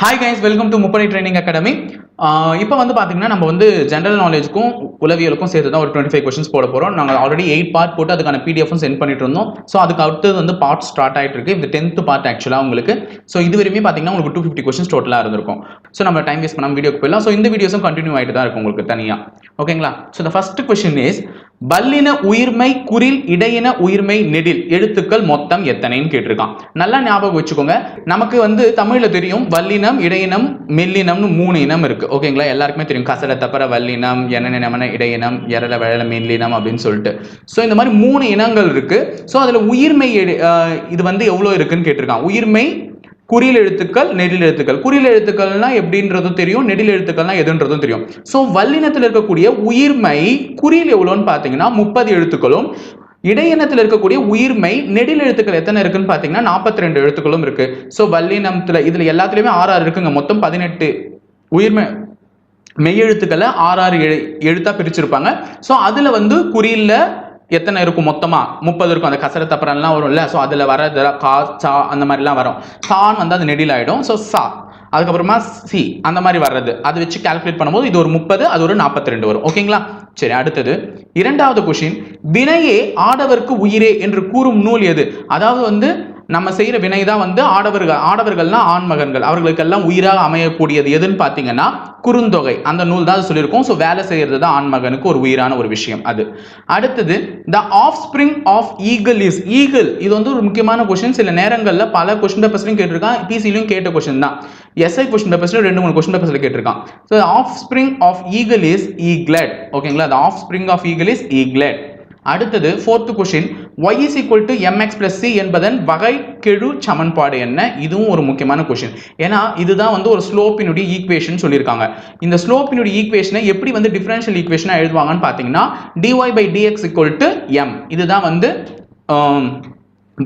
Hi guys welcome to முப்படை training academy இப்போ வந்து பார்த்தீங்கன்னா நம்ம வந்து ஜென்ரல் நாலேஜுக்கும் உளவியலுக்கும் சேர்த்து தான் ஒரு டுவெண்ட்டி ஃபைவ் கொஸ்டின்ஸ் போட போகிறோம் நாங்கள் ஆல்ரெடி எயிட் பார்ட் போட்டு அதுக்கான பிடிஎஃபும் சென்ட் பண்ணிட்டு இருந்தோம். ஸோ அதுக்கு அடுத்தது வந்து பார்ட் ஸ்டார்ட் ஆகிட்டு இருக்கு. இந்த டென்த் பார்ட் ஆக்சுவலாக உங்களுக்கு. ஸோ இது வரையுமே பார்த்தீங்கன்னா உங்களுக்கு டூ ஃபிஃப்டி கொஸ்டின்ஸ் டோட்டலாக இருந்திருக்கும். ஸோ நம்ம டைம் வேஸ்ட் பண்ணாமல் வீடியோக்கு போயிடலாம். ஸோ இந்த வீடியோஸும் கண்டினியூ ஆகிட்டு தான் இருக்கும் உங்களுக்கு தனியாக ஓகேங்களா so the first question is வல்லின உயிர்மை குரில் இடையின உயிர்மை நெடில் எழுத்துக்கள் மொத்தம் எத்தனைன்னு கேட்டிருக்கான். நல்லா ஞாபகம் வச்சுக்கோங்க. நமக்கு வந்து தமிழ்ல தெரியும் வல்லினம் இடையினம் மெல்லினம்னு மூணு இனம் இருக்கு. ஓகேங்களா? எல்லாருக்குமே தெரியும். கசல தப்பர வல்லினம் என்ன இடையினம் எரல வழல மெல்லினம் அப்படின்னு சொல்லிட்டு. ஸோ இந்த மாதிரி மூணு இனங்கள் இருக்கு. ஸோ அதுல உயிர்மை எடு- இது வந்து எவ்வளோ இருக்குன்னு கேட்டிருக்கான். உயிர்மை குறியில் எழுத்துக்கள் நெடில் எழுத்துக்கள். குறியில் எழுத்துக்கள்னா எப்படின்றதும் தெரியும் நெடில் எழுத்துக்கள்னா எதுன்றதும் தெரியும். ஸோ வல்லினத்தில் இருக்கக்கூடிய உயிர்மை குறியில் எவ்வளோன்னு பார்த்தீங்கன்னா முப்பது எழுத்துக்களும் இடையினத்தில் இருக்கக்கூடிய உயிர்மை நெடில் எழுத்துக்கள் எத்தனை இருக்குன்னு பார்த்தீங்கன்னா நாற்பத்தி ரெண்டு எழுத்துக்களும் இருக்கு. ஸோ வல்லினத்தில் இதில் எல்லாத்துலேயுமே ஆறு ஆறு இருக்குங்க. மொத்தம் பதினெட்டு உயிர்மை மெய்யெழுத்துக்களை ஆறு ஆறு எழு எழுத்தாக பிரிச்சிருப்பாங்க. ஸோ அதில் வந்து குறியில் எத்தனை இருக்கும் மொத்தமா? முப்பது இருக்கும். அந்த கசர தப்பரம்லாம் வரும்ல. ஸோ அதுல வர கா சா அந்த மாதிரிலாம் வரும். சான் வந்து அது நெடில் ஆயிடும் ஸோ சா. அதுக்கப்புறமா சி அந்த மாதிரி வர்றது. அதை வச்சு கால்குலேட் பண்ணும்போது இது ஒரு முப்பது அது ஒரு நாற்பத்தி ரெண்டு வரும் ஓகேங்களா சரி அடுத்தது. இரண்டாவது கொஷின் வினையே ஆடவர்க்கு உயிரே என்று கூறும் நூல் எது? அதாவது வந்து நம்ம செய்கிற வினை தான் வந்து ஆடவர்கள் ஆடவர்கள்னா ஆண்மகன்கள். அவர்களுக்கெல்லாம் உயிராக அமையக்கூடியது எதுன்னு பார்த்தீங்கன்னா குறுந்தொகை. அந்த நூல் தான் அது சொல்லியிருக்கோம். ஸோ வேலை செய்கிறது தான் ஆண்மகனுக்கு ஒரு உயிரான ஒரு விஷயம் அது. அடுத்தது the offspring of eagle is eagle இது வந்து ஒரு முக்கியமான கொஸ்டின் சில நேரங்களில் பல கொஸ்டின் பேப்பர்ஸ்லையும் கேட்டிருக்கான். பிசிலையும் கேட்ட கொஸ்டின் தான். எஸ்ஐ கொஸ்டின் பேப்பர்ஸ்லையும் ரெண்டு மூணு கொஸ்டின் பேப்பர்ஸில் கேட்டிருக்கான். So offspring of eagle is eaglet ஓகேங்களா the offspring of eagle is eaglet அடுத்தது fourth question Y is equal to M X plus C என்பதன் வகை கெழு சமன்பாடு என்ன? இதுவும் ஒரு முக்கியமான கொஷின் ஏன்னா இதுதான் வந்து ஒரு ஸ்லோப்பினுடைய ஈக்குவேஷன் சொல்லியிருக்காங்க. இந்த ஸ்லோப்பினுடைய ஈக்குவேஷனை எப்படி வந்து டிஃபரன்ஷியல் ஈக்குவேஷனாக எழுதுவாங்கன்னு பார்த்தீங்கன்னா D Y by D X equal to M இதுதான் வந்து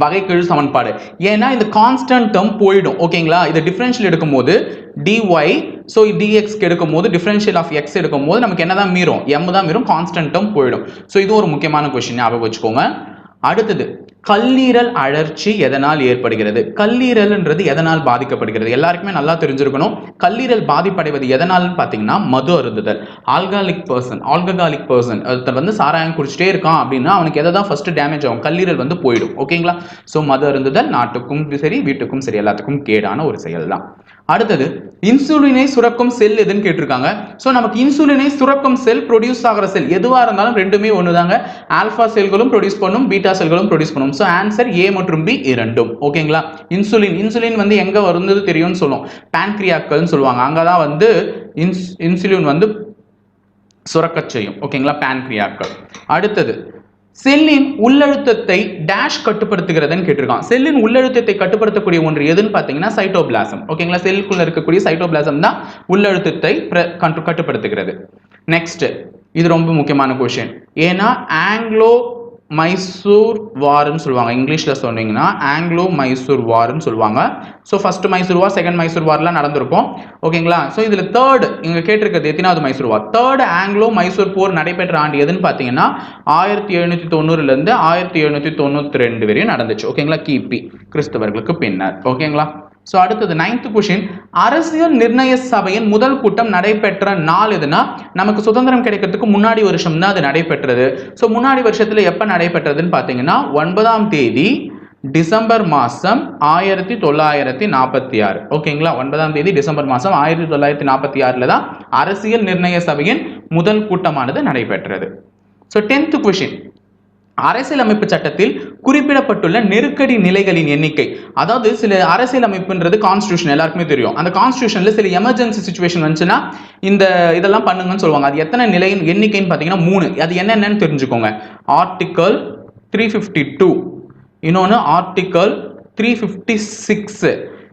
வகைக்கெழு சமன்பாடு. ஏன்னா இந்த கான்ஸ்டன்ட் டேர்ம் போயிடும். ஓகேங்களா? இதை டிஃபரன்ஷியல் எடுக்கும்போது டிஒய் ஸோ டிஎக்ஸ்க்கு எடுக்கும்போது டிஃபரன்ஷியல் ஆஃப் எக்ஸ் எடுக்கும்போது நமக்கு என்ன தான் மீறும்? எம் தான் மீறும் கான்ஸ்டன்ட் டேர்ம் போயிடும். ஸோ இது ஒரு முக்கியமான கொஸ்டின் ஞாபகம் வச்சுக்கோங்க. அடுத்தது கல்லீரல் அழற்சி எதனால் ஏற்படுகிறது? கல்லீரல்ன்றது எதனால் பாதிக்கப்படுகிறது? எல்லாருக்குமே நல்லா தெரிஞ்சிருக்கணும். கல்லீரல் பாதிப்படைவது எதனால்னு பார்த்தீங்கன்னா மது அருந்துதல். ஆல்காலிக் பர்சன் ஆல்ககாலிக் பர்சன் ஒருத்தர் வந்து சாராயம் குடிச்சிட்டே இருக்கான் அப்படின்னா அவனுக்கு எதை தான் ஃபர்ஸ்ட் டேமேஜ் ஆகும்? கல்லீரல் வந்து போயிடும். ஓகேங்களா ஸோ மது அருந்துதல் நாட்டுக்கும் சரி வீட்டுக்கும் சரி எல்லாத்துக்கும் கேடான ஒரு செயல் தான் அடுத்தது இன்சுலினை சுரக்கும் செல் எதுன்னு கேட்டிருக்காங்க. ஸோ நமக்கு இன்சுலினை சுரக்கும் செல் ப்ரொடியூஸ் ஆகிற செல் எதுவாக இருந்தாலும் ரெண்டுமே ஒன்று தாங்க ஆல்ஃபா செல்களும் ப்ரொடியூஸ் பண்ணும் பீட்டா செல்களும் ப்ரொடியூஸ் பண்ணும். ஸோ ஆன்சர் ஏ மற்றும் பி இரண்டும். ஓகேங்களா இன்சுலின் இன்சுலின் வந்து எங்கே வருந்தது தெரியும்னு சொல்லுவோம் பேன்க்ரியாக்கள்னு சொல்லுவாங்க. அங்கே தான் வந்து இன்ஸ் இன்சுலின் வந்து சுரக்கச் செய்யும். ஓகேங்களா பேன்க்ரியாக்கள் அடுத்தது செல்லின் உள்ளழுத்தத்தை டேஷ் கட்டுப்படுத்துகிறதுன்னு கேட்டிருக்கான். செல்லின் உள்ளழுத்தத்தை கட்டுப்படுத்தக்கூடிய ஒன்று எதுன்னு பார்த்தீங்கன்னா சைட்டோபிளாசம் ஓகேங்களா செல்லுக்குள்ள இருக்கக்கூடிய சைட்டோபிளாசம் தான் உள்ளழுத்தத்தை பிர- கட்டுப்படுத்துகிறது. நெக்ஸ்ட் இது ரொம்ப முக்கியமான கொஷின் ஏன்னா ஆங்கிலோ மைசூர் வார்னு சொல்லுவாங்க. இங்கிலீஷில் சொன்னீங்கன்னா ஆங்கிலோ மைசூர் வார்னு சொல்லுவாங்க. So first Mysore war second Mysore வார்லாம் நடந்திருக்கும். ஓகேங்களா ஸோ இதில் தேர்ட் இங்கே கேட்டிருக்கிறது எத்தனாவது Mysore war. Third Anglo Mysore போர் நடைபெற்ற ஆண்டு எதுன்னு பார்த்தீங்கன்னா ஆயிரத்தி எழுநூற்றி தொண்ணூறுலேருந்து ஆயிரத்தி எழுநூற்றி தொண்ணூற்றி ரெண்டு வரையும் நடந்துச்சு. ஓகேங்களா கிபி கிறிஸ்தவர்களுக்கு பின்னர். ஓகேங்களா ஸோ அடுத்தது நைன்த் கொஷின் அரசியல் நிர்ணய சபையின் முதல் கூட்டம் நடைபெற்ற நாள் எதுனா? நமக்கு சுதந்திரம் கிடைக்கிறதுக்கு முன்னாடி வருஷம் தான் அது நடைபெற்றது. ஸோ முன்னாடி வருஷத்தில் எப்போ நடைபெற்றதுன்னு பார்த்தீங்கன்னா ஒன்பதாம் தேதி டிசம்பர் மாதம் ஆயிரத்தி தொள்ளாயிரத்தி நாற்பத்தி ஆறு. ஓகேங்களா ஒன்பதாம் தேதி டிசம்பர் மாதம் ஆயிரத்தி தொள்ளாயிரத்தி நாற்பத்தி ஆறில் தான் அரசியல் நிர்ணய சபையின் முதல் கூட்டமானது நடைபெற்றது. ஸோ டென்த் கொஷின் அரசியலமைப்பு சட்டத்தில் குறிப்பிடப்பட்டுள்ள நெருக்கடி நிலைகளின் எண்ணிக்கை. அதாவது சில அரசியலமைப்புன்றது கான்ஸ்டியூஷன் எல்லாருக்குமே தெரியும். அந்த கான்ஸ்டியூஷன்ல சில எமர்ஜென்சி சுச்சுவேஷன் வந்துச்சுன்னா இந்த இதெல்லாம் பண்ணுங்கன்னு சொல்லுவாங்க. அது எத்தனை நிலையின் எண்ணிக்கைன்னு பார்த்தீங்கன்னா மூணு. அது என்னென்னு தெரிஞ்சுக்கோங்க. ஆர்டிக்கல் த்ரீ ஃபிஃப்டி டூ இன்னொன்று ஆர்டிக்கல் த்ரீ ஃபிஃப்டி சிக்ஸ்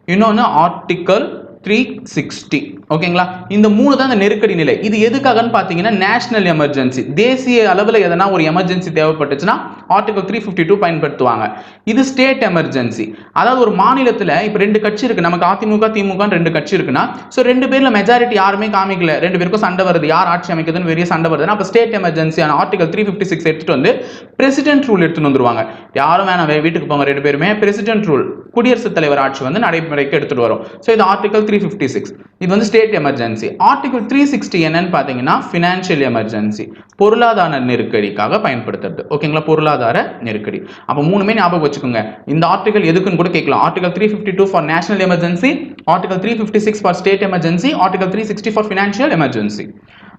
இன்னொன்று ஆர்டிக்கல் த்ரீ சிக்ஸ்டி ஓகேங்களா? இந்த மூணு தான் இந்த நெருக்கடி நிலை. இது எதுக்காகன்னு பார்த்தீங்கன்னா நேஷனல் எமர்ஜென்சி தேசிய அளவில் எதனா ஒரு எமர்ஜென்சி தேவைப்பட்டுச்சுன்னா ஆர்டிகல் த்ரீ ஃபிஃப்டி டூ பயன்படுத்துவாங்க. இது ஸ்டேட் எமர்ஜென்சி அதாவது ஒரு மாநிலத்தில் இப்போ ரெண்டு கட்சி இருக்கு. நமக்கு அதிமுக திமுக ரெண்டு கட்சி இருக்குன்னா ஸோ ரெண்டு பேரில் மெஜாரிட்டி யாருமே காமிக்கல. ரெண்டு பேருக்கும் சண்டை வருது. யார் ஆட்சி அமைக்குதுன்னு பெரிய சண்டை வருதுன்னா அப்போ ஸ்டேட் எமர்ஜென்சியான ஆர்டிகல் த்ரீ ஃபிஃப்டி சிக்ஸ் எடுத்துட்டு வந்து பிரசிடென்ட் ரூல் எடுத்துட்டு வந்துருவாங்க. யாரும் வேணாம் வீட்டுக்கு போங்க ரெண்டு பேருமே. பிரசிடென்ட் ரூல் குடியரசுத் தலைவர் ஆட்சி வந்து நடைமுறைக்கு எடுத்துட்டு வரும். ஸோ இது ஆர்டிகல் த்ரீ ஃபிஃப்டி சிக்ஸ் இது வந்து state emergency article three sixty என்னன்னு பார்த்தீங்கன்னா ஃபினான்ஷியல் எமர்ஜென்சி பொருளாதார நெருக்கடிக்காக பயன்படுத்துறது. ஓகேங்களா பொருளாதார நெருக்கடி. அப்போ மூணுமே ஞாபகம் வச்சுக்கோங்க. இந்த ஆர்டிகல் எதுக்குன்னு கூட கேட்கலாம். Article three fifty two for national emergency article three fifty six for state emergency article three sixty for financial emergency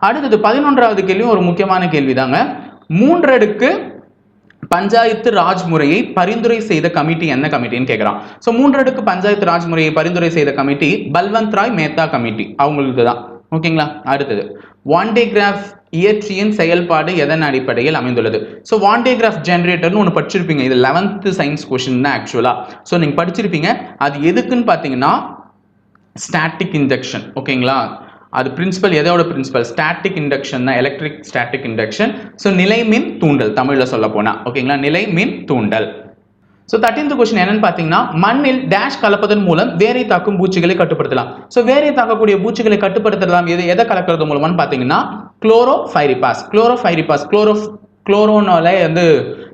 அடுத்தது பதினொன்றாவது கேள்வியும் ஒரு முக்கியமான கேள்வி தாங்க மூன்றடுக்கு பஞ்சாயத்து ராஜ் முறையை பரிந்துரை செய்த கமிட்டி என்ன கமிட்டின்னு கேட்குறான் ஸோ மூன்றடுக்கு பஞ்சாயத்து ராஜ் முறையை பரிந்துரை செய்த கமிட்டி பல்வந்த் ராய் மேத்தா கமிட்டி. அவங்களுக்கு தான். ஓகேங்களா? அடுத்தது. வாண்டே கிராஃப் இயற்றியின் செயல்பாடு எதன் அடிப்படையில் அமைந்துள்ளது? ஸோ வாண்டே கிராஃப் ஜென்ரேட்டர்னு ஒன்று படிச்சிருப்பீங்க. இது லெவன்த்து சயின்ஸ் கொஷின் தான் ஆக்சுவலாக ஸோ நீங்கள் படிச்சிருப்பீங்க. அது எதுக்குன்னு பார்த்தீங்கன்னா ஸ்டாட்டிக் இன்ஜெக்ஷன் ஓகேங்களா? அது பிரின்சிபல் எதோட பிரின்சிபல் ஸ்டாட்டிக் இண்டக்ஷன் தான் எலக்ட்ரிக் ஸ்டாட்டிக் இண்டக்ஷன் ஸோ நிலை மின் தூண்டல் தமிழில் சொல்ல போனால் ஓகேங்களா நிலைமின் தூண்டல். ஸோ தட்டிந்து கொஸ்டின் என்னன்னு பார்த்தீங்கன்னா மண்ணில் டேஷ் கலப்பதன் மூலம் வேரை தாக்கும் பூச்சிகளை கட்டுப்படுத்தலாம். ஸோ வேரை தாக்கக்கூடிய பூச்சிகளை கட்டுப்படுத்தலாம். எது எதை கலக்கிறது மூலமானு பார்த்தீங்கன்னா chlorpyrifos chlorpyrifos chloro குளோரோனால வந்து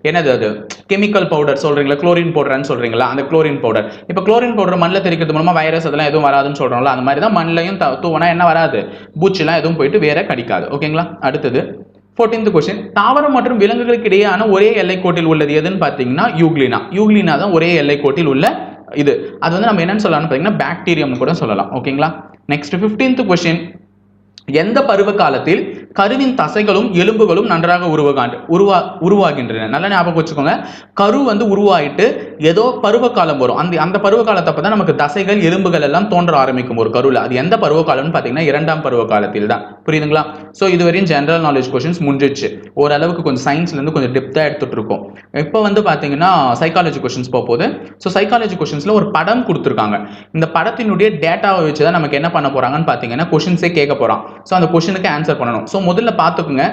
என்னது அது? கெமிக்கல் பவுடர் சொல்றீங்களா? குளோரின் பவுடர்னு சொல்றீங்களா? அந்த குளோரின் பவுடர் இப்போ குளோரின் பவுடர் மண்ணில் தெரிக்கிறது மூலமா வைரஸ் அதெல்லாம் எதுவும் வராதுன்னு சொல்றோம்ல அந்த மாதிரி தான் மண்ணிலையும் தூவனா என்ன வராது? பூச்சிலாம் எதுவும் போயிட்டு வேற கடிக்காது. ஓகேங்களா? அடுத்தது ஃபோர்டீன்த் கொஸ்டின் தாவரம் மற்றும் விலங்குகளுக்கு இடையேயான ஒரே எல்லைக்கோட்டில் உள்ளது எதுன்னு பார்த்தீங்கன்னா யூக்ளினா. யூக்ளினா தான் ஒரே எல்லைக்கோட்டில் உள்ள இது. அது வந்து நம்ம என்னன்னு சொல்லலாம்னு பார்த்தீங்கன்னா பாக்டீரியம்னு கூட சொல்லலாம். ஓகேங்களா? நெக்ஸ்ட் ஃபிஃப்டீன்த் கொஸ்டின் எந்த பருவ காலத்தில் கருவின் தசைகளும் எலும்புகளும் நன்றாக உருவகாண்டு உருவா உருவாகின்றன. நல்ல ஞாபகம் வச்சுக்கோங்க. கரு வந்து உருவாயிட்டு ஏதோ பருவ காலம் வரும். அந்த அந்த பருவ காலத்தப்ப தான் நமக்கு தசைகள் எலும்புகள் எல்லாம் தோன்ற ஆரம்பிக்கும் ஒரு கருவில் அது எந்த பருவ காலம்னு பார்த்தீங்கன்னா இரண்டாம் பருவ காலத்தில் தான் புரியுதுங்களா? ஸோ இதுவரையும் ஜென்ரல் நாலேஜ் கொஷின்ஸ் முடிஞ்சிச்சு ஓரளவுக்கு கொஞ்சம் சயின்ஸ்லேருந்து கொஞ்சம் டெப்த்தாக எடுத்துகிட்டு இருக்கோம். இப்போ வந்து பார்த்தீங்கன்னா சைக்காலஜி கொஷின்ஸ் போக போகுது. ஸோ சைக்காலஜி கொஷின்ஸில் ஒரு படம் கொடுத்துருக்காங்க. இந்த படத்தினுடைய டேட்டாவை வச்சு தான் நமக்கு என்ன பண்ண போகிறாங்கன்னு பார்த்தீங்கன்னா கொஷின்ஸே கேட்க போகிறான் ஸோ அந்த கொஷினுக்கு ஆன்சர் பண்ணணும். ஸோ முதல்ல பார்த்துக்குங்க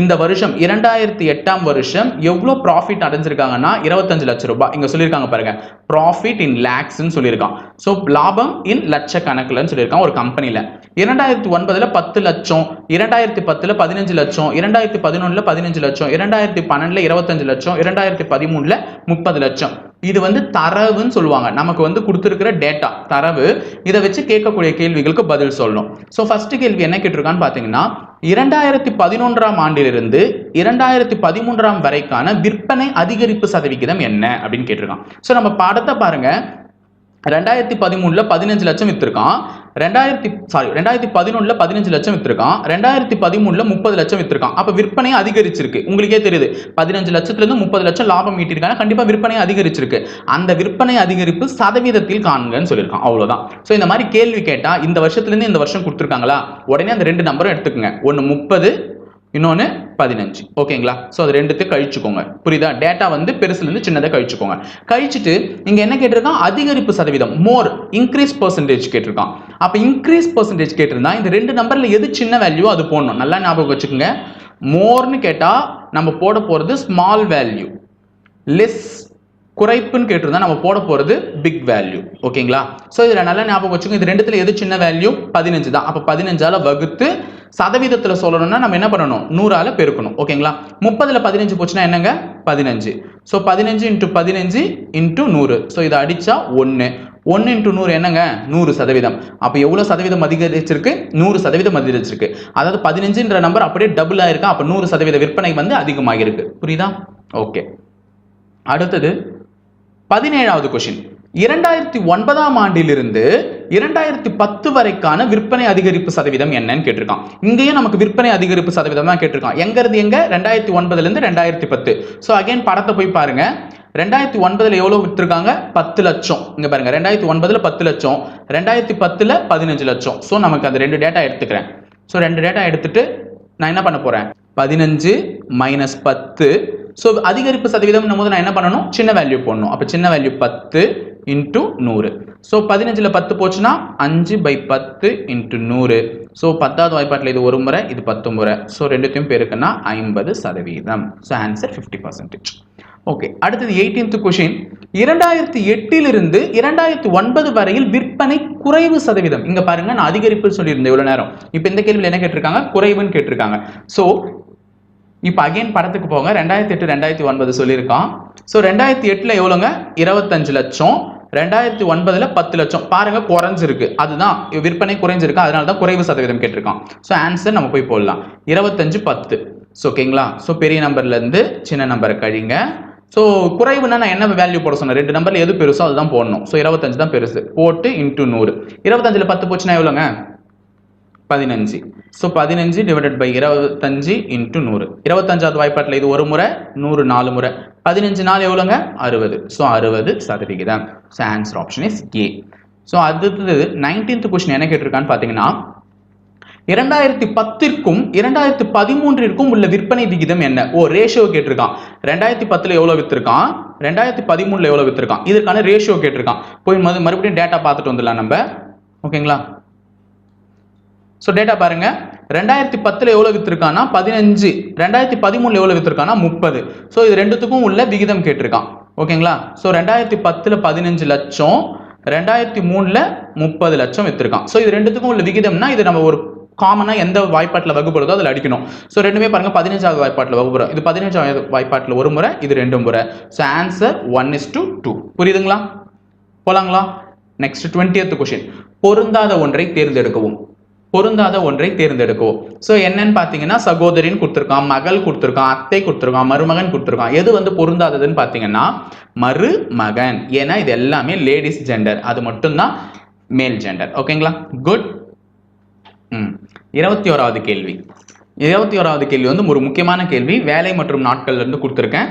இந்த வருஷம் இரண்டாயிரத்தி எட்டாம் வருஷம் எவ்வளோ ப்ராஃபிட் அடைஞ்சிருக்காங்கன்னா இருபத்தஞ்சு லட்சம் ரூபாய். இங்கே சொல்லியிருக்காங்க பாருங்க. ப்ராஃபிட் இன் லேக்ஸ்ன்னு சொல்லியிருக்கான். ஸோ லாபம் இன் லட்சக்கணக்கில்னு சொல்லியிருக்கான் ஒரு கம்பெனியில் இரண்டாயிரத்தி ஒன்பதில் பத்து லட்சம் இரண்டாயிரத்தி பத்துல பதினஞ்சு லட்சம் இரண்டாயிரத்தி பதினொன்னுல பதினஞ்சு லட்சம் இரண்டாயிரத்தி பன்னெண்டுல இருபத்தஞ்சு லட்சம் இரண்டாயிரத்தி பதிமூணுல முப்பது லட்சம். இது வந்து தரவுன்னு சொல்லுவாங்க. நமக்கு வந்து கொடுத்துருக்கிற டேட்டா தரவு. இதை வச்சு கேட்கக்கூடிய கேள்விகளுக்கு பதில் சொல்லணும். ஸோ ஃபர்ஸ்ட் கேள்வி என்ன கேட்டிருக்கான்னு பார்த்தீங்கன்னா இரண்டாயிரத்தி பதினொன்றாம் ஆண்டிலிருந்து இரண்டாயிரத்தி பதிமூன்றாம் வரைக்கான விற்பனை அதிகரிப்பு சதவிகிதம் என்ன அப்படின்னு கேட்டிருக்கான். ஸோ நம்ம படத்தை பாருங்க. ரெண்டாயிரத்தி பதிமூணுல பதினஞ்சு லட்சம் வித்திருக்கான். ரெண்டாயிரத்தி சாரி ரெண்டாயிரத்தி பதினொன்றில் பதினஞ்சு லட்சம் விற்றுருக்கான் ரெண்டாயிரத்தி பதிமூணுல முப்பது லட்சம் விற்றுருக்கான் அப்போ விற்பனை அதிகரிச்சிருக்கு. உங்களுக்கே தெரியுது. பதினஞ்சு லட்சத்துலேருந்து முப்பது லட்சம் லாபம் ஈட்டிருக்காங்க கண்டிப்பாக விற்பனை அதிகரிச்சிருக்கு. அந்த விற்பனை அதிகரிப்பு சதவீதத்தில் காண்கன்னு சொல்லியிருக்கான். அவ்வளோதான் ஸோ இந்த மாதிரி கேள்வி கேட்டால் இந்த வருஷத்துலேருந்து இந்த வருஷம் கொடுத்துருக்காங்களா? உடனே அந்த ரெண்டு நம்பரும் எடுத்துக்கோங்க. ஒன்று முப்பது இன்னொன்று பதினஞ்சு. ஓகேங்களா? ஸோ அது ரெண்டுத்தையும் கழிச்சுக்கோங்க. புரியுதா? டேட்டா வந்து பெருசுலேருந்து சின்னதை கழிச்சுக்கோங்க. கழிச்சுட்டு இங்கே என்ன கேட்டிருக்கான்? அதிகரிப்பு சதவீதம். மோர் இன்க்ரீஸ் பர்சன்டேஜ் கேட்டிருக்கான். அப்போ இன்க்ரீஸ் பர்சன்டேஜ் கேட்டிருந்தா இந்த ரெண்டு நம்பரில் எது சின்ன வேல்யூ அது போடணும். நல்லா ஞாபகம் வச்சுக்கோங்க. மோர்னு கேட்டால் நம்ம போட போகிறது ஸ்மால் வேல்யூ லெஸ் குறைப்புன்னு கேட்டிருந்தா நம்ம போட போகிறது பிக் வேல்யூ ஓகேங்களா? ஸோ இதில் நல்லா ஞாபகம் வச்சுக்கோங்க. இது ரெண்டுத்தில் எது சின்ன வேல்யூ பதினஞ்சு தான். அப்போ பதினஞ்சால் வகுத்து சதவீதத்தில் சொல்லணும்னா நம்ம என்ன பண்ணணும்? நூறால் பெருக்கணும். ஓகேங்களா? முப்பதில் பதினஞ்சு போச்சுன்னா என்னங்க? பதினஞ்சு. ஸோ பதினஞ்சு இன்ட்டு பதினஞ்சு இன்ட்டு நூறு. ஸோ இதை அடித்தா ஒன்று ஒன்று இன்ட்டு நூறு என்னங்க? நூறு சதவீதம். அப்போ எவ்வளோ சதவீதம் அதிகரிச்சிருக்கு? நூறு சதவீதம் அதிகரிச்சிருக்கு. அதாவது பதினஞ்சுன்ற நம்பர் அப்படியே டபுள் ஆயிருக்கு. அப்போ நூறு சதவீத விற்பனை வந்து அதிகமாகிருக்கு புரியுதா? ஓகே அடுத்தது பதினேழாவது கொஷின் இரண்டாயிரத்தி ஒன்பதாம் ஆண்டிலிருந்து இரண்டாயிரத்தி பத்து வரைக்கான விற்பனை அதிகரிப்பு சதவீதம் என்னன்னு கேட்டிருக்கான். இங்கேயும் நமக்கு விற்பனை அதிகரிப்பு சதவீதம் தான் கேட்டிருக்கான். எங்க இருந்து எங்க? ரெண்டாயிரத்தி ஒன்பதுல இருந்து ரெண்டாயிரத்தி பத்து. ஸோ அகைன் படத்தை போய் பாருங்க. ரெண்டாயிரத்தி ஒன்பதுல எவ்வளவு வித்திருக்காங்க பத்து லட்சம். இங்க பாருங்க. ரெண்டாயிரத்தி ஒன்பதுல பத்து லட்சம். ரெண்டாயிரத்தி பத்துல பதினஞ்சு லட்சம். ஸோ நமக்கு அந்த ரெண்டு டேட்டா எடுத்துக்கிறேன். ஸோ ரெண்டு டேட்டா எடுத்துட்டு நான் என்ன பண்ண போறேன்? பதினஞ்சு மைனஸ் பத்து ஸோ அதிகரிப்பு சதவீதம் போது நான் என்ன பண்ணணும்? சின்ன வேல்யூ போடணும். அப்போ சின்ன வேல்யூ பத்து இன்ட்டு நூறு. ஸோ பதினஞ்சில் பத்து போச்சுன்னா அஞ்சு பை பத்து இன்ட்டு நூறு. ஸோ பத்தாவது வாய்ப்பாட்டில் இது ஒரு முறை இது பத்து முறை. ஸோ ரெண்டுத்தையும் பேருக்குன்னா ஐம்பது சதவீதம். So answer fifty percentage okay அடுத்தது எயிட்டீன்த் கொஷின் இரண்டாயிரத்தி எட்டிலிருந்து இரண்டாயிரத்தி ஒன்பது வரையில் விற்பனை குறைவு சதவீதம். இங்க பாருங்க நான் அதிகரிப்பு சொல்லியிருந்தேன் இவ்வளவு நேரம். இப்போ இந்த கேள்வியில் என்ன கேட்டிருக்காங்க? குறைவுன்னு கேட்டிருக்காங்க. ஸோ இப்போ அகைன் படத்துக்கு போங்க. ரெண்டாயிரத்தி எட்டு ரெண்டாயிரத்தி ஒன்பது சொல்லியிருக்கான். ஸோ ரெண்டாயிரத்தி எட்டில் எவ்வளோங்க? இருபத்தஞ்சு லட்சம். ரெண்டாயிரத்தி ஒன்பதுல பத்து லட்சம். பாருங்க குறைஞ்சிருக்கு. அதுதான் விற்பனை குறைஞ்சிருக்கு. அதனால தான் குறைவு சதவீதம் கேட்டிருக்கான். ஸோ ஆன்சர் நம்ம போய் போடலாம். இருபத்தஞ்சு பத்து. ஸோ ஓகேங்களா? ஸோ பெரிய நம்பர்லேருந்து சின்ன நம்பரை கழிங்க ஸோ குறைவுனா நான் என்ன வேல்யூ போட சொன்னேன்? ரெண்டு நம்பரில் எது பெருசோ அதுதான் போடணும். ஸோ இருபத்தஞ்சு தான் பெருசு. போட்டு இன்ட்டு நூறு. இருபத்தஞ்சில் பத்து போச்சுன்னா எவ்வளோங்க? பதினஞ்சு. ஸோ பதினஞ்சு டிவைடட் பை இருபத்தஞ்சு இன்ட்டு நூறு. இருபத்தஞ்சாவது வாய்ப்பாட்டில் இது ஒரு முறை நூறு நாலு முறை. பதினஞ்சு நாள் எவ்வளோங்க? அறுபது. ஸோ அறுபது சதவிகிதம். So answer option is A so அடுத்தது நைன்டீன்த் கொஸ்டின் என்ன கேட்டிருக்கான்னு பார்த்தீங்கன்னா இரண்டாயிரத்தி பத்திற்கும் இரண்டாயிரத்தி பதிமூன்றிற்கும் உள்ள விற்பனை விகிதம் என்ன? ஓ ரேஷியோ கேட்டிருக்கான். ரெண்டாயிரத்தி பத்தில் எவ்வளோ விற்றுருக்கான் ரெண்டாயிரத்தி பதிமூணில் எவ்வளோ விற்றுருக்கான் இதற்கான ரேஷியோ கேட்டிருக்கான். போய் மறு- மறுபடியும் டேட்டா பார்த்துட்டு வந்துடலாம் நம்ம. ஓகேங்களா? ஸோ டேட்டா பாருங்க. ரெண்டாயிரத்தி பத்தில் எவ்வளோ விற்றுருக்கான்னா பதினஞ்சு. ரெண்டாயிரத்தி பதிமூணில் எவ்வளோ விற்றுருக்கான்னா முப்பது. ஸோ இது ரெண்டுத்துக்கும் உள்ள விகிதம் கேட்டிருக்கான். ஓகேங்களா ஸோ ரெண்டாயிரத்தி பத்தில் பதினஞ்சு லட்சம் ரெண்டாயிரத்தி மூணில் முப்பது லட்சம் விற்றுருக்கான் ஸோ இது ரெண்டுத்துக்கும் உள்ள விகிதம்னா இது நம்ம ஒரு காமனாக எந்த வாய்ப்பாட்டில் வகுப்படுதோ அதில் அடிக்கணும். ஸோ ரெண்டுமே பாருங்கள் பதினஞ்சாவது வாய்ப்பாட்டில் வகுப்புறோம் இது பதினஞ்சாவது வாய்ப்பாட்டில் ஒரு முறை இது ரெண்டு முறை. So answer one is to two புரியுதுங்களா? போலாங்களா? நெக்ஸ்ட் டுவெண்ட்டியத் கொஷின் பொருந்தாத ஒன்றை தேர்ந்தெடுக்கவும். பொருந்தாத ஒன்றை தேர்ந்தெடுக்கும் ஸோ என்னன்னு பார்த்தீங்கன்னா சகோதரின் கொடுத்துருக்கான் மகள் கொடுத்துருக்கான் அத்தை கொடுத்துருக்கான் மருமகன் கொடுத்துருக்கான். எது வந்து பொருந்தாததுன்னு பார்த்தீங்கன்னா மருமகன். ஏன்னா இது எல்லாமே லேடிஸ் ஜெண்டர் அது மட்டும்தான் மேல் ஜெண்டர் ஓகேங்களா குட் ம். இருபத்தி ஓராவது கேள்வி. இருபத்தி ஓராவது கேள்வி வந்து ஒரு முக்கியமான கேள்வி. வேலை மற்றும் நாட்கள்ல இருந்து கொடுத்துருக்கேன்.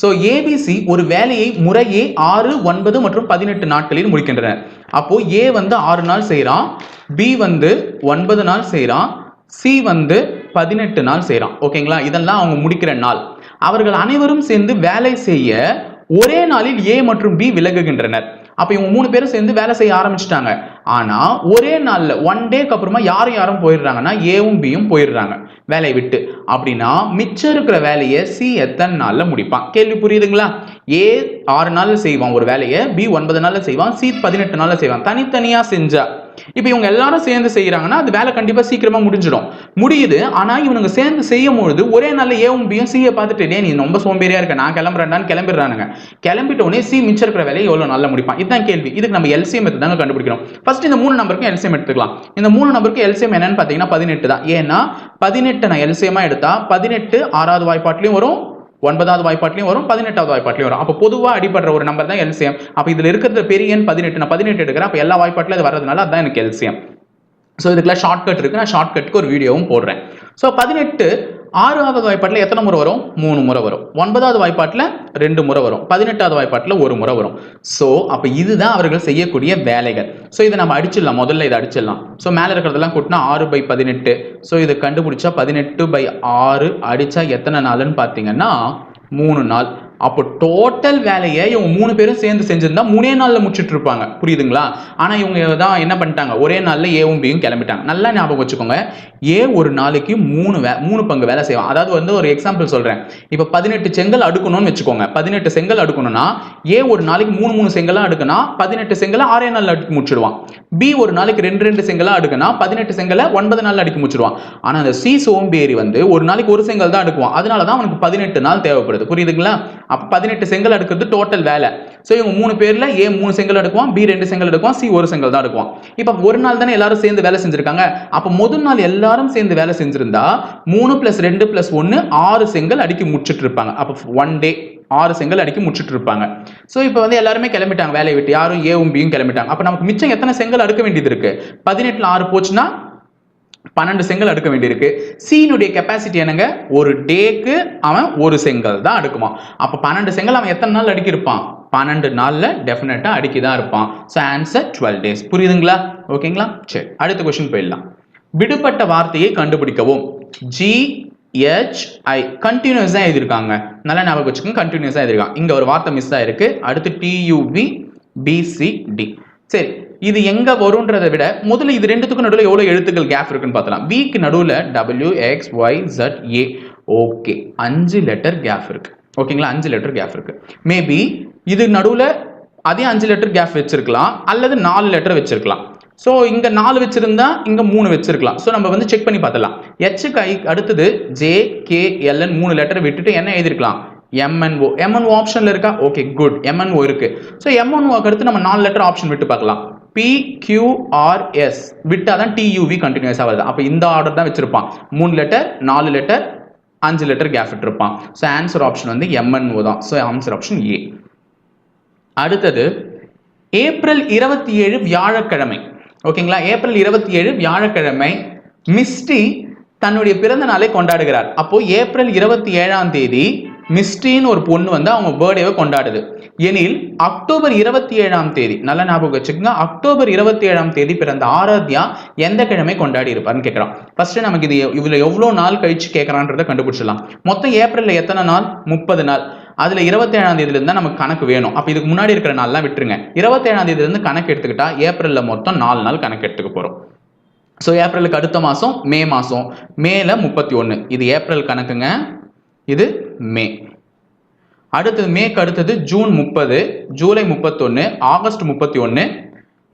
ஸோ ஏபிசி ஒரு வேலையை முறையே ஆறு ஒன்பது மற்றும் பதினெட்டு நாட்களில் முடிக்கின்றனர் அப்போ ஏ வந்து ஆறு நாள் செய்கிறான் பி வந்து ஒன்பது நாள் செய்கிறான் சி வந்து பதினெட்டு நாள் செய்கிறான் ஓகேங்களா இதெல்லாம் அவங்க முடிக்கிற நாள். அவர்கள் அனைவரும் சேர்ந்து வேலை செய்ய ஒரே நாளில் ஏ மற்றும் பி விலகுகின்றனர். அப்போ இவங்க மூணு பேரும் சேர்ந்து வேலை செய்ய ஆரம்பிச்சிட்டாங்க. ஆனால் ஒரே நாளில் ஒன் டேக்கு அப்புறமா யாரும் யாரும் போயிடுறாங்கன்னா ஏவும் பியும் போயிடுறாங்க. வேலையை விட்டு. அப்படின்னா மிச்சம் இருக்கிற வேலையை சி எத்தனை நாளில் முடிப்பான்? கேள்வி புரியுதுங்களா? ஏ ஆறு நாளில் செய்வான் ஒரு வேலையை பி ஒன்பது நாளில் செய்வான் சி பதினெட்டு நாளில் செய்வான். தனித்தனியாக செஞ்சா இப்போ இவங்க எல்லாரும் சேர்ந்து செய்கிறாங்கன்னா அது வேலை கண்டிப்பாக சீக்கிரமாக முடிஞ்சிடும். முடியுது. ஆனால் இவனுங்க சேர்ந்து செய்யும் பொழுது ஒரே நாள்ல ஏவும் பியும் சீயை பார்த்துட்டு டே நீ ரொம்ப சோம்பேறியா இருக்க. நான் கிளம்புறேன்டான்னு கிளம்பிடுறானுங்க. கிளம்பிட்ட உடனே சி மிச்சம் இருக்கிற வேலையை எவ்வளோ நல்லா முடிப்பான்? இதுதான் கேள்வி. இதுக்கு நம்ம எல்சிஎம் எடுத்து தாங்க கண்டுபிடிக்கணும் ஃபர்ஸ்ட் இந்த மூணு நம்பருக்கும் எல்சிஎம் எடுத்துக்கலாம். இந்த மூணு நம்பருக்கு எல்சிஎம் என்னன்னு பார்த்தீங்கன்னா பதினெட்டு தான். ஏன்னா பதினெட்டு நான் எல்சிஎமாக எடுத்தால் பதினெட்டு ஆறாவது வாய்ப்பாட்லையும் வரும் ஒன்பதாவது வாய்ப்பாட்லையும் வரும் பதினெட்டாவது வாய்ப்பாட்லையும் வரும். அப்போ பொதுவாக அடிபடுற ஒரு நம்பர் தான் எல்சியம் அப்போ இதில் இருக்கிறது பெரிய எண் பதினெட்டு. நான் பதினெட்டு எடுக்கிறேன். அப்போ எல்லா வாய்ப்பாட்டிலும் அது வர்றதுனால அதான் எனக்கு எல்சியம் ஸோ இதுக்குள்ள ஷார்ட்கட் இருக்கு. நான் ஷார்ட்கட்டுக்கு ஒரு வீடியோவும் போடுறேன். ஸோ பதினெட்டு ஆறாவது வாய்ப்பாட்டில் எத்தனை முறை வரும்? மூணு முறை வரும். ஒன்பதாவது வாய்ப்பாட்டில் ரெண்டு முறை வரும். பதினெட்டாவது வாய்ப்பாட்டில் ஒரு முறை வரும். ஸோ அப்போ இதுதான் அவர்கள் செய்யக்கூடிய வேலைகள். ஸோ இதை நம்ம அடிச்சிடலாம். முதல்ல இதை அடிச்சிடலாம். ஸோ மேலே இருக்கிறதெல்லாம் கூட்டினா ஆறு பை பதினெட்டு. ஸோ இதை கண்டுபிடிச்சா பதினெட்டு பை ஆறு அடித்தா எத்தனை நாளுன்னு பார்த்தீங்கன்னா மூணு நாள். அப்போ டோட்டல் வேலையை இவங்க மூணு பேரும் சேர்ந்து செஞ்சிருந்தா மூணே நாளில் முடிச்சிட்டு இருப்பாங்க. புரியுதுங்களா? ஆனால் இவங்க தான் என்ன பண்ணிட்டாங்க? ஒரே நாளில் ஏவும் பியும் கிளம்பிட்டாங்க. நல்லா ஞாபகம் வச்சுக்கோங்க. ஏ ஒரு நாளைக்கு மூணு வே மூணு பங்கு வேலை செய்வான். அதாவது வந்து ஒரு எக்ஸாம்பிள் சொல்கிறேன் இப்போ பதினெட்டு செங்கல் அடுக்கணும்னு வச்சுக்கோங்க. பதினெட்டு செங்கல் அடுக்கணும்னா ஏ ஒரு நாளைக்கு மூணு மூணு செங்கலாக அடுக்குனா பதினெட்டு செங்கலை ஆறே நாளில் அடுக்கி முடிச்சிடுவான். பி ஒரு நாளைக்கு ரெண்டு ரெண்டு செங்கலாக அடுக்குனா பதினெட்டு செங்கலை ஒன்பது நாளில் அடுக்கி முடிச்சிடுவான். ஆனால் அந்த சி சோம்பேறி வந்து ஒரு நாளைக்கு ஒரு செங்கல் தான் அடுக்குவான். அதனால தான் அவனுக்கு பதினெட்டு நாள் தேவைப்படுது. புரியுதுங்களா? அப்போ பதினெட்டு செங்கல் அடுக்கிறது டோட்டல் வேலை. ஸோ இவங்க மூணு பேரில் ஏ மூணு செங்கல் எடுக்குவான் பி ரெண்டு செங்கல் எடுக்குவான் சி ஒரு செங்கல் தான் எடுக்குவான் இப்போ ஒரு நாள் தானே எல்லாரும் சேர்ந்து வேலை செஞ்சிருக்காங்க? அப்போ முதல் நாள் எல்லாரும் சேர்ந்து வேலை செஞ்சிருந்தா மூணு ப்ளஸ் ரெண்டு ப்ளஸ் ஒன்று ஆறு செங்கல் அடுக்கி முடிச்சிட்டு இருப்பாங்க அப்போ ஒன் டே ஆறு செங்கல் அடிக்கி முடிச்சிட்டு இருப்பாங்க ஸோ இப்போ வந்து எல்லாருமே கிளம்பிட்டாங்க வேலையை விட்டு. யாரும் ஏவும் பியும் கிளம்பிட்டாங்க. அப்போ நமக்கு மிச்சம் எத்தனை செங்கல் அடுக்க வேண்டியது இருக்கு? பதினெட்டுல ஆறு போச்சுன்னா பன்னெண்டு செங்கல் அடுக்க வேண்டியிருக்கு. சீனுடைய கெப்பாசிட்டி என்னங்க? ஒரு டேக்கு அவன் ஒரு செங்கல் தான் அடுக்குவான். அப்போ பன்னெண்டு செங்கல் அவன் எத்தனை நாள் அடுக்கியிருப்பான்? பன்னெண்டு நாளில் டெஃபினட்டாக அடுக்கி தான் இருப்பான். ஸோ ஆன்சர் டுவெல் டேஸ் புரியுதுங்களா? ஓகேங்களா? சரி அடுத்த கொஸ்டின் போயிடலாம். விடுபட்ட வார்த்தையை கண்டுபிடிக்கவும். ஜி ஹெச் ஐ கண்டினியூஸாக எழுதியிருக்காங்க. நல்லா ஞாபகம் வச்சுக்கோங்க. கண்டினியூஸாக எழுதியிருக்காங்க. இங்கே ஒரு வார்த்தை மிஸ் ஆயிருக்கு. அடுத்து டியூபி பிசிடி சரி இது எங்க வரும்ன்றதை விட முதல்ல இது ரெண்டுத்துக்கும் நடுவில் எவ்வளவு எழுத்துக்கள் கேப் இருக்குன்னு பார்த்தலாம் வீக் நடுவில் W X Y Z A okay அஞ்சு லெட்டர் கேப் இருக்கு. ஓகேங்களா அஞ்சு லெட்டர் கேப் இருக்கு. மேபி இது நடுவில் அதே அஞ்சு லெட்டர் கேப் வச்சிருக்கலாம் அல்லது நாலு லெட்டர் வச்சிருக்கலாம். ஸோ இங்க நாலு வச்சிருந்தா இங்க மூணு வச்சிருக்கலாம். ஸோ நம்ம வந்து செக் பண்ணி பார்த்துலாம் எச்சுக்கு ஐ அடுத்தது ஜே கே எல்என் மூணு லெட்டர் விட்டுட்டு என்ன எழுதிருக்கலாம் எம்என்ஓ எம்என்ஓ ஆப்ஷன்ல இருக்கா? ஓகே குட் எம்என்ஓ இருக்கு. ஸோ எம்என்ஓக்கு அடுத்து நம்ம நாலு லெட்டர் ஆப்ஷன் விட்டு பார்க்கலாம். பி விட்டால் தான் டியூவி கண்டினியூஸாக வருது. அப்போ இந்த ஆர்டர் தான் வச்சிருப்பான். மூணு லெட்டர் நாலு லெட்டர் அஞ்சு லெட்டர் கேப் இருப்பான் ஸோ ஆன்சர் ஆப்ஷன் வந்து எம்என்ஓ தான். ஸோ ஆன்சர் ஆப்ஷன் ஏ அடுத்தது ஏப்ரல் இருபத்தி ஏழு வியாழக்கிழமை. ஓகேங்களா ஏப்ரல் இருபத்தி ஏழு வியாழக்கிழமை மிஸ்டி தன்னுடைய பிறந்த நாளை கொண்டாடுகிறார். அப்போ ஏப்ரல் இருபத்தி ஏழாம் தேதி மிஸ்டின்னு ஒரு பொண்ணு வந்து அவங்க பர்த்டேவை கொண்டாடுது. எனில் அக்டோபர் இருபத்தி ஏழாம் தேதி நல்ல ஞாபகம் வச்சுக்கோங்க அக்டோபர் இருபத்தி ஏழாம் தேதி பிறந்த ஆராத்யா எந்த கிழமை கொண்டாடி இருப்பார்னு கேட்கறான் ஃபர்ஸ்ட் நமக்கு இது இதில் எவ்வளவு நாள் கழிச்சு கேட்கறான்றதை கண்டுபிடிச்சிடலாம். மொத்தம் ஏப்ரல்ல எத்தனை நாள்? முப்பது நாள். அதுல இருபத்தி ஏழாம் தேதியில இருந்தா நமக்கு கணக்கு வேணும். அப்ப இதுக்கு முன்னாடி இருக்கிற நாள்லாம் விட்டுருங்க. இருபத்தி ஏழாம் தேதியில இருந்து கணக்கு எடுத்துக்கிட்டா ஏப்ரல்ல மொத்தம் நாலு நாள் கணக்கு எடுத்துக்க போறோம். ஸோ ஏப்ரலுக்கு அடுத்த மாதம் மே மாதம் மேல முப்பத்தி ஒன்று இது ஏப்ரல் கணக்குங்க. இது மே. அடுத்தது மேக்கு அடுத்தது ஜூன் முப்பது ஜூலை முப்பத்தொன்று ஆகஸ்ட் முப்பத்தி ஒன்று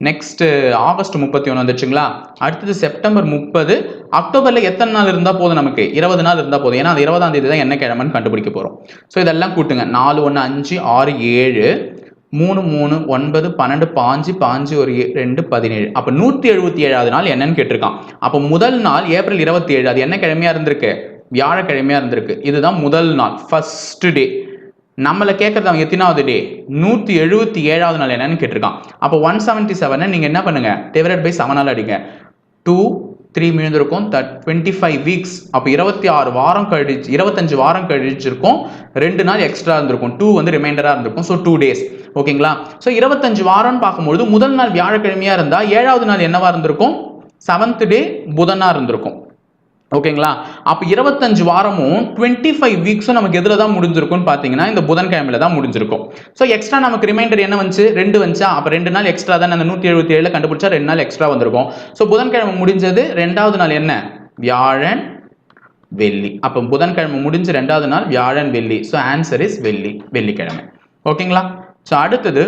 நெக்ஸ்ட்டு ஆகஸ்ட் முப்பத்தி ஒன்று வந்துச்சுங்களா அடுத்தது செப்டம்பர் முப்பது அக்டோபரில் எத்தனை நாள் இருந்தால் போதும் நமக்கு? இருபது நாள் இருந்தால் போதும். ஏன்னா அது இருபதாம் தேதி தான் என்ன கிழமைன்னு கண்டுபிடிக்க போகிறோம் ஸோ இதெல்லாம் கூட்டுங்க. நாலு ஒன்று அஞ்சு ஆறு ஏழு மூணு மூணு ஒன்பது பன்னெண்டு பாஞ்சு பாஞ்சு ஒரு ரெண்டு பதினேழு. அப்போ நூற்றி எழுபத்தி ஏழாவது நாள் என்னன்னு கேட்டிருக்கான். அப்போ முதல் நாள் ஏப்ரல் இருபத்தி ஏழு. அது என்ன கிழமையாக இருந்திருக்கு? வியாழக்கிழமையா இருந்திருக்கு. இதுதான் முதல் நாள் ஃபஸ்ட்டு டே நம்மளை கேட்குறது அவன் எத்தனாவது டே நூற்றி எழுபத்தி ஏழாவது நாள் என்னன்னு கேட்டிருக்கான். அப்போ ஒன் செவன்ட்டி செவனை நீங்கள் என்ன பண்ணுங்கள் டிவைட் பை செவனால் அடிங்க. டூ த்ரீ மிழுந்திருக்கும் தட் டுவெண்ட்டி ஃபைவ் வீக்ஸ் அப்போ இருபத்தி ஆறு வாரம் கழிச்சு இருபத்தஞ்சு வாரம் கழிச்சிருக்கும். ரெண்டு நாள் எக்ஸ்ட்ரா இருந்திருக்கும். டூ வந்து ரிமைண்டராக இருந்திருக்கும். ஸோ டூ டேஸ் ஓகேங்களா? ஸோ இருபத்தஞ்சு வாரம்னு பார்க்கும்பொழுது முதல் நாள் வியாழக்கிழமையாக இருந்தால் ஏழாவது நாள் என்னவாக இருந்திருக்கும்? செவன்த் டே புதனா இருந்திருக்கும். ஓகேங்களா? அப்போ இருபத்தஞ்சு வாரமும் டுவெண்ட்டி ஃபைவ் வீக்ஸும் நமக்கு எதில் தான் முடிஞ்சிருக்கும்னு பார்த்தீங்கன்னா இந்த புதன்கிழமையில தான் முடிஞ்சிருக்கும். ஸோ எக்ஸ்ட்ரா நமக்கு ரிமைண்டர் என்ன வந்துச்சு? ரெண்டு வந்துச்சா? அப்போ ரெண்டு நாள் எக்ஸ்ட்ரா தான்? அந்த நூற்றி எழுபத்தி ஏழில் கண்டுபிடிச்சா ரெண்டு நாள் எக்ஸ்ட்ரா வந்திருக்கும். ஸோ புதன்கிழமை முடிஞ்சது ரெண்டாவது நாள் என்ன? வியாழன் வெள்ளி. அப்போ புதன்கிழமை முடிஞ்சு ரெண்டாவது நாள் வியாழன் வெள்ளி. ஸோ ஆன்சர் இஸ் வெள்ளி. வெள்ளிக்கிழமை. ஓகேங்களா? ஸோ அடுத்தது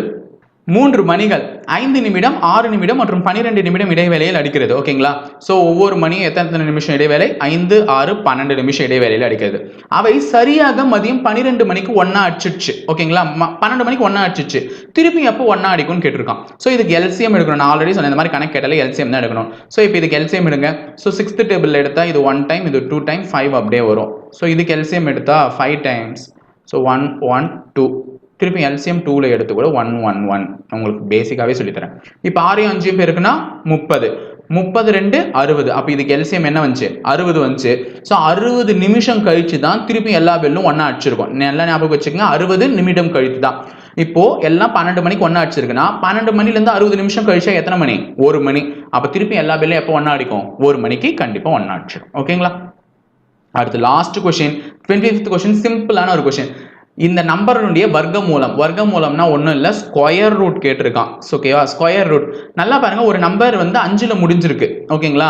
மூன்று மணிகள் ஐந்து நிமிடம் ஆறு நிமிடம் மற்றும் பன்னிரெண்டு நிமிடம் இடைவேளையில் அடிக்கிறது ஓகேங்களா? ஸோ ஒவ்வொரு மணியும் எத்தனை எத்தனை நிமிஷம் இடைவேளை? ஐந்து ஆறு பன்னெண்டு நிமிஷம் இடைவேளையில் அடிக்கிறது. அவை சரியாக மதியம் பன்னிரெண்டு மணிக்கு ஒன்னா அடிச்சிடுச்சு ஓகேங்களா? பன்னெண்டு மணிக்கு ஒன்னா அடிச்சிச்சு திருப்பி எப்போ ஒன்னா அடிக்கும்னு கேட்டிருக்கான். ஸோ இதுக்கு எல்சிஎம் எடுக்கணும். நான் ஆல்ரெடி சொன்ன இந்த மாதிரி கணக்கு கேட்டாலே எல்சிஎம் தான் எடுக்கணும். ஸோ இப்போ இதுக்கு எல்சிஎம் எடுங்க. ஸோ சிக்ஸ்த் டேபிள் எடுத்தா இது ஒன் டைம் இது டூ டைம் ஃபைவ் அப்படியே வரும். ஸோ இதுக்கு எல்சிஎம் எடுத்தால் five times so one one two திருப்பி எல்சிஎம் டூவில் எடுத்து கூட ஒன் ஒன் ஒன் உங்களுக்கு பேசிக்காகவே சொல்லித்தரேன் இப்போ ஆறையும் அஞ்சையும் பேருக்குன்னா முப்பது. முப்பது ரெண்டு அறுபது. அப்போ இதுக்கு எல்சிஎம் என்ன வந்துச்சு? அறுபது வந்துச்சு. ஸோ அறுபது நிமிஷம் கழிச்சு தான் திருப்பி எல்லா பெல்லும் ஒன்றா அடிச்சிருக்கும். நல்லா ஞாபகம் வச்சுக்கோங்க அறுபது நிமிடம் கழித்து தான். இப்போ எல்லாம் பன்னெண்டு மணிக்கு ஒன்றா அடிச்சிருக்குன்னா பன்னெண்டு மணிலேருந்து அறுபது நிமிஷம் கழிச்சா எத்தனை மணி? ஒரு மணி. அப்போ திருப்பி எல்லா பெல்லும் எப்போ ஒன்றா அடிக்கும்? ஒரு மணிக்கு கண்டிப்பாக ஒன்றா அடிச்சிடும் ஓகேங்களா அடுத்து last question twenty fifth question சிம்பிளான ஒரு கொஷின் இந்த நம்பருடைய வர்க்க மூலம் வர்க்க மூலம்னா ஒன்றும் இல்லை ஸ்கொயர் ரூட் கேட்டிருக்கான் ஓகேவா ஸ்கொயர் ரூட் நல்லா பாருங்கள் ஒரு நம்பர் வந்து அஞ்சில் முடிஞ்சிருக்கு. ஓகேங்களா?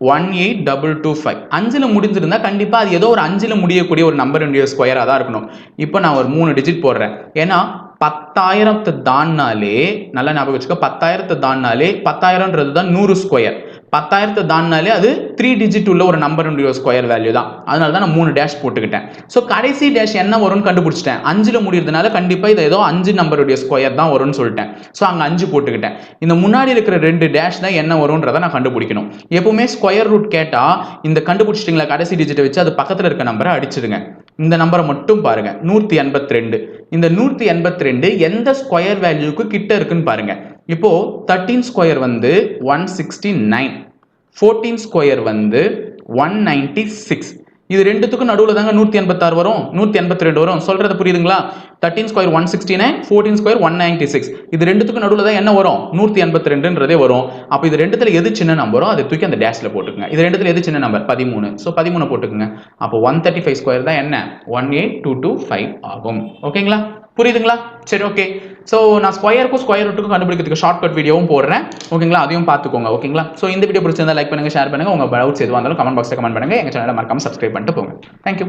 One eight double two five அஞ்சில் முடிஞ்சிருந்தா கண்டிப்பாக அது ஏதோ ஒரு அஞ்சில் முடியக்கூடிய ஒரு நம்பருடைய ஸ்கொயராக தான் இருக்கணும். இப்போ நான் ஒரு மூணு டிஜிட் போடுறேன். ஏன்னா பத்தாயிரத்தை தாண்டினாலே நல்லா ஞாபகம் வச்சுக்கோ பத்தாயிரத்தை தாண்டினாலே பத்தாயிரன்றது தான் நூறு ஸ்கொயர் பத்தாயிரத்தை தாண்டினாலே அது த்ரீ டிஜிட் உள்ள ஒரு நம்பருடைய ஸ்கொயர் வேல்யூ தான். அதனால தான் நான் மூணு டேஷ் போட்டுக்கிட்டேன். ஸோ கடைசி டேஷ் என்ன வரும்னு கண்டுபிடிச்சிட்டேன். அஞ்சில் முடியறதுனால கண்டிப்பாக இது ஏதோ அஞ்சு நம்பருடைய ஸ்கொயர் தான் வரும்னு சொல்லிட்டேன். ஸோ அங்கே அஞ்சு போட்டுக்கிட்டேன். இந்த முன்னாடி இருக்கிற ரெண்டு டேஷ் தான் என்ன வரும்ன்றதை நான் கண்டுபிடிக்கணும். எப்பவுமே ஸ்கொயர் ரூட் கேட்டால் இந்த கண்டுபிடிச்சிட்டிங்களா கடைசி டிஜிட்டை வச்சு அது பக்கத்தில் இருக்க நம்பரை அடிச்சிடுங்க. இந்த நம்பரை மட்டும் பாருங்க. நூற்றி எண்பத்தி ரெண்டு. இந்த நூற்றி எண்பத்தி ரெண்டு எந்த ஸ்கொயர் வேல்யூக்கு கிட்ட இருக்குன்னு பாருங்க. இப்போ தேர்ட்டீன் ஸ்கொயர் வந்து one sixty nine fourteen square வந்து ஒன் நைன்டி சிக்ஸ் இது ரெண்டுத்துக்கும் நடுவில் தாங்க நூற்றி எண்பத்தாறு வரும் நூற்றி எண்பத்தி ரெண்டு வரும். சொல்றது புரியுதுங்களா? Thirteen square one sixty nine fourteen square one ninety six இது ரெண்டுத்துக்கும் நடுவில் தான் என்ன வரும்? நூற்றி எண்பத்தி ரெண்டுன்றதே வரும். அப்போ இது ரெண்டுத்தில் எது சின்ன நம்பரோ அதை தூக்கி அந்த டேஷில் போட்டுக்கங்க. இது ரெண்டுத்தில் எது சின்ன நம்பர் பதிமூணு. ஸோ பதிமூணு போட்டுக்கோங்க. அப்போ ஒன் தேர்ட்டி ஃபைவ் ஸ்கொயர் தான் என்ன? One eight two two five ஆகும். ஓகேங்களா புரியுதுங்களா? சரி ஓகே ஸோ நான் ஸ்கொயருக்கும் ஸ்கொயர் ரூட்டுக்கும் கண்டுபிடிக்கிறதுக்கு ஷார்ட்கட் வீடியோவும் போடுறேன். ஓகேங்களா அதையும் பார்த்துக்கோங்க ஓகேங்களா ஸோ இந்த வீடியோ பிடிச்சிருந்தா லைக் பண்ணுங்க ஷேர் பண்ணுங்கள் உங்கள் டவுட்ஸ் எதுவாக இருந்தாலும் கமெண்ட் பாக்ஸில் கமெண்ட் பண்ணுங்கள் எங்கள் சேனலை மறக்காம சப்ஸ்கிரைப் பண்ணிட்டு போங்க. தேங்க்யூ